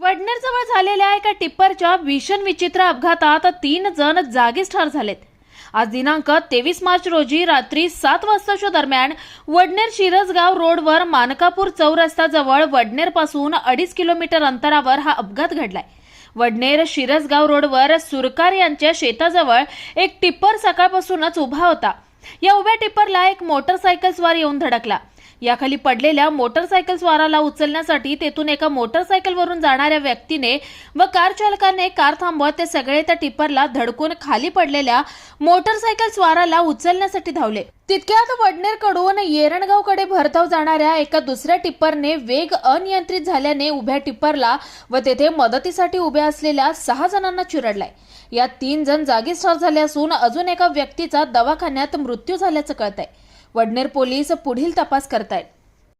वडनेरजवळ झालेल्या एका टिप्परच्या भीषण विचित्र अपघातात तीन जण जागीच ठार झालेत. आज दिनांक तेवीस मार्च रोजी रात्री सात वाजताच्या दरम्यान वडनेर शिरसगाव रोडवर मानकापूर चौरस्त्याजवळ वडनेरपासून अडीच किलोमीटर अंतरावर हा अपघात घडलाय. वडनेर शिरसगाव रोडवर सुरकार यांच्या शेताजवळ एक टिप्पर सकाळपासूनच उभा होता. या उभ्या टिप्परला एक मोटरसायकल स्वार येऊन धडकला. याखाली पडलेल्या मोटरसायकल स्वाराला उचलण्यासाठी तेथून एका मोटरसायकलवरून जाणाऱ्या व्यक्तीने व कार चालकाने कार थांबवत ते सगळे त्या टिप्परला धडकून खाली पडलेल्या मोटरसायकल स्वाराला उचलण्यासाठी धावले. तितक्यात वडनेरकडून येरणगावकडे भरधाव जाणाऱ्या एका दुसऱ्या टिप्परने वेग अनियंत्रित झाल्याने उभ्या टिप्परला व तेथे मदतीसाठी उभ्या असलेल्या सहा जणांना चिरडलाय. यात तीन जण जागीच ठार झाले असून अजून एका व्यक्तीचा दवाखान्यात मृत्यू झाल्याचं कळत आहे वडनेर पोलीस पुढील तपास करतायत